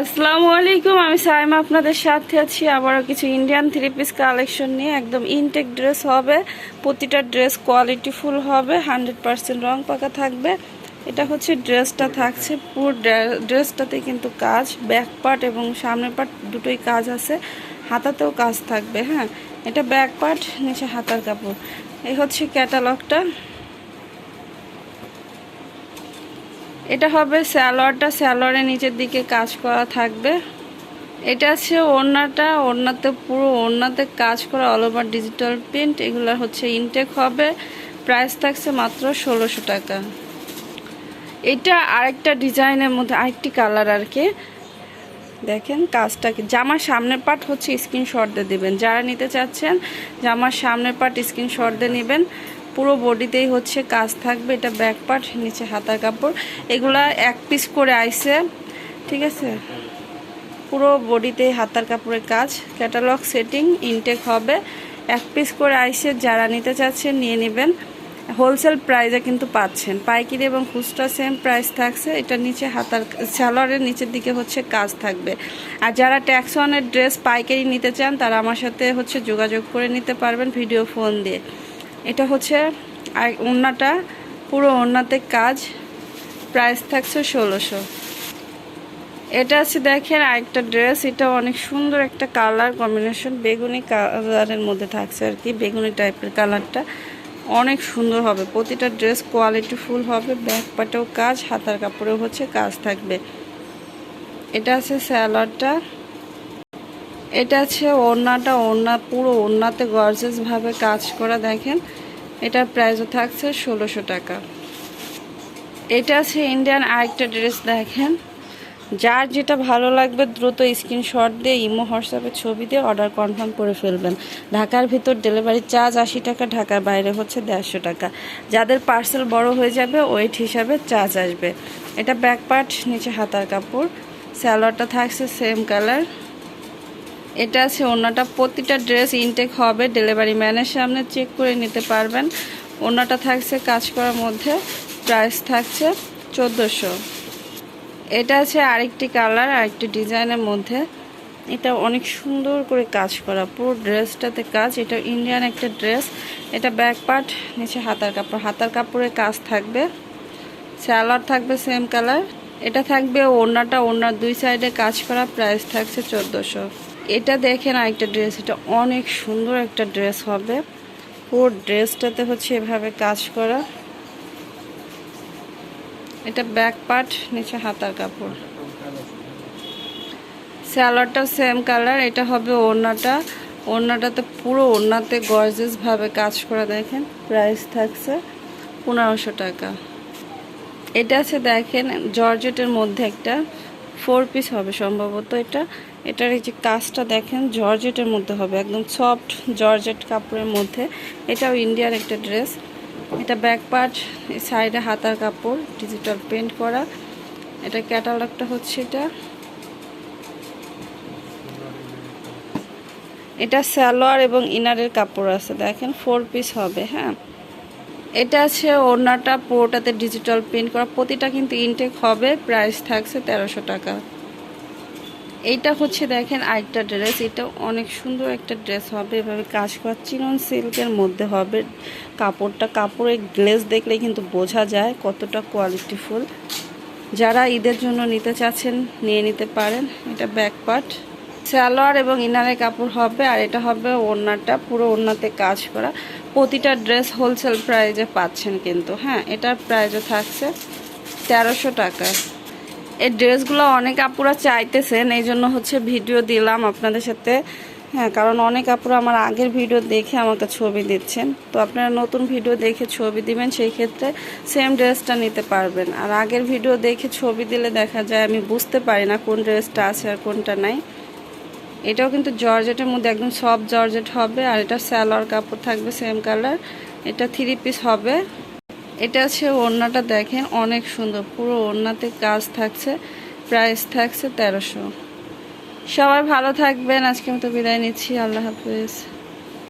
আসসালামু আলাইকুম, আমি সাইমা আপনাদের সাথে আছি। আবারও কিছু ইন্ডিয়ান থ্রি পিস কালেকশন নিয়ে। একদম ইনটেক ড্রেস হবে, প্রতিটা ড্রেস কোয়ালিটি ফুল হবে হান্ড্রেড পার্সেন্ট রং পাকা থাকবে। এটা হচ্ছে ড্রেসটা থাকছে, পুরো ড্রেসটাতে কিন্তু কাজ ব্যাক পার্ট এবং সামনের পার্ট দুটোই কাজ আছে। হাতাতেও কাজ থাকবে হ্যাঁ? এটা ব্যাক পার্ট নিচে হাতার কাপড়। এই হচ্ছে ক্যাটালগটা এটা হবে স্যালোয়ারটা, স্যালোয়ারের নিচের দিকে কাজ করা থাকবে। এটা আছে ওড়নাটা, ওড়নাতে পুরো ওড়নাতে কাজ করা অল ওভার ডিজিটাল প্রিন্ট এগুলো হচ্ছে ইনটেক হবে। প্রাইস থাকছে মাত্র ষোলোশো টাকা। এটা আরেকটা ডিজাইনের মধ্যে আরেকটি কালার আর কি। দেখেন কাজটা কি জামার সামনের পার্ট হচ্ছে স্ক্রিনশট দিয়ে দেবেন। যারা নিতে চাচ্ছেন, জামার সামনের পার্ট স্ক্রিনশট দিয়ে নেবেন। পুরো বডিতেই হচ্ছে কাজ থাকবে, এটা ব্যাক পার্ট নিচে হাতার কাপড়, এগুলা এক পিস করে আইসে, ঠিক আছে? পুরো বডিতে হাতার কাপড়ের কাজ ক্যাটালগ সেটিং ইনটেক হবে, এক পিস করে আইসে যারা নিতে চাচ্ছেন নিয়ে নেবেন। হোলসেল প্রাইসে কিন্তু পাচ্ছেন, পাইকারি এবং খুচরা সেম প্রাইস থাকছে, এটা নিচে হাতার স্যালোয়ারের নিচের দিকে হচ্ছে কাজ থাকবে। আর যারা ট্যাক্স ওয়ানের ড্রেস পাইকারি নিতে চান, তারা আমার সাথে হচ্ছে যোগাযোগ করে নিতে পারবেন ভিডিও ফোন দিয়ে। এটা হচ্ছে আর ওড়নাটা, পুরো ওড়নাতে কাজ। প্রাইস থাকছে ষোলোশো। এটা আছে দেখেন আরেকটা ড্রেস এটা অনেক সুন্দর একটা কালার কম্বিনেশন বেগুনি কালারের মধ্যে থাকছে আর কি, বেগুনি টাইপের কালারটা অনেক সুন্দর হবে, প্রতিটা ড্রেস কোয়ালিটি ফুল হবে ব্যাক পাটেও কাজ, হাতার কাপড়েও হচ্ছে কাজ থাকবে। এটা আছে স্যালাডটা এটা আছে ওড়নাটা, ওড়না পুরো ওড়নাতে গর্জেসভাবে কাজ করা, দেখেন। এটার প্রাইসও থাকছে ষোলোশো টাকা। এটা আছে ইন্ডিয়ান আরেকটা ড্রেস দেখেন। যার যেটা ভালো লাগবে দ্রুত স্ক্রিনশট দিয়ে, ইমো, হোয়াটসঅ্যাপে ছবি দিয়ে অর্ডার কনফার্ম করে ফেলবেন। ঢাকার ভিতর ডেলিভারি চার্জ আশি টাকা, ঢাকার বাইরে হচ্ছে দেড়শো টাকা। যাদের পার্সেল বড় হয়ে যাবে ওয়েট হিসাবে চার্জ আসবে। এটা ব্যাক পার্ট নিচে হাতার কাপড়। স্যালোয়ারটা থাকছে সেম কালার এটা আছে ওনাটা। প্রতিটা ড্রেস ইনটেক হবে ডেলিভারি ম্যানের সামনে চেক করে নিতে পারবেন। ওনাটা থাকছে কাজ করার মধ্যে প্রাইস থাকছে চোদ্দোশো। এটা আছে আরেকটি কালার আরেকটি ডিজাইনের মধ্যে। এটা অনেক সুন্দর করে কাজ করা, পুরো ড্রেসটাতে কাজ। এটা ইন্ডিয়ান একটা ড্রেস। এটা ব্যাক পার্ট নিচে হাতার কাপড়। হাতার কাপড়ের কাজ থাকবে। স্যালার থাকবে সেম কালার এটা থাকবে ওড়নাটা, ওড়নার দুই সাইডে কাজ করা প্রাইস থাকছে চোদ্দোশো। এটা দেখেন আরেকটা ড্রেস, এটা অনেক সুন্দর একটা ড্রেস হবে। পুরো ড্রেসটাতে হচ্ছে এভাবে কাজ করা। এটা ব্যাক পার্ট, নিচে হাতার কাপড়। স্যালোয়ারটা সেম কালার এটা হবে ওড়নাটা। ওড়নাটাতে পুরো ওড়নাতে গর্জেসভাবে কাজ করা দেখেন প্রাইস থাকছে পনেরোশো টাকা। এটা আছে দেখেন, জর্জেটের মধ্যে একটা ফোর পিস হবে সম্ভবত এটা। এটার এই যে কাজটা দেখেন, জর্জেটের মধ্যে হবে, একদম সফট জর্জেট কাপড়ের মধ্যে। এটাও ইন্ডিয়ার একটা ড্রেস। এটা ব্যাক পার্ট সাইডে হাতার কাপড়, ডিজিটাল পেন্ট করা। এটা ক্যাটালগটা হচ্ছে এটা। এটা স্যালোয়ার এবং ইনারের কাপড় আছে, দেখেন ফোর পিস হবে হ্যাঁ। এটা আছে ওড়নাটা, পুরোটাতে ডিজিটাল প্রিন্ট করা। প্রতিটা কিন্তু ইনটেক হবে প্রাইস থাকছে তেরোশো টাকা। এইটা হচ্ছে দেখেন আরেকটা ড্রেস, এটা অনেক সুন্দর একটা ড্রেস হবে, এভাবে কাজ করা চিনন সিল্কের মধ্যে হবে। কাপড়টা কাপড়ের গ্লেজ দেখলে কিন্তু বোঝা যায় কতটা কোয়ালিটিফুল যারা ঈদের জন্য নিতে চাচ্ছেন, নিয়ে নিতে পারেন, এটা ব্যাক পার্ট সালোয়ার এবং ইনারের কাপড় হবে, আর এটা হবে ওড়নাটা, পুরো ওড়নাতে কাজ করা। প্রতিটা ড্রেস হোলসেল প্রাইজে পাচ্ছেন কিন্তু হ্যাঁ এটার প্রাইজও থাকছে তেরোশো টাকা। এই ড্রেসগুলো অনেক আপুরা চাইতেছেন, এই জন্য হচ্ছে ভিডিও দিলাম আপনাদের সাথে। হ্যাঁ কারণ অনেক আপুরা আমার আগের ভিডিও দেখে আমাকে ছবি দিচ্ছেন। তো আপনারা নতুন ভিডিও দেখে ছবি দিবেন, সেই ক্ষেত্রে সেম ড্রেসটা নিতে পারবেন। আর আগের ভিডিও দেখে ছবি দিলে দেখা যায় আমি বুঝতে পারি না কোন ড্রেসটা আছে আর কোনটা নাই। এটাও কিন্তু জর্জেটের মধ্যে একদম সব জর্জেট হবে, আর এটা স্যালোয়ার কাপড় থাকবে সেম কালার এটা থ্রি পিস হবে। এটা আছে ওড়নাটা দেখেন, অনেক সুন্দর। পুরো ওড়নাতে কাজ থাকছে প্রাইস থাকছে তেরোশো। সবাই ভালো থাকবেন আজকে মতো বিদায় নিচ্ছি, আল্লাহ হাফিজ।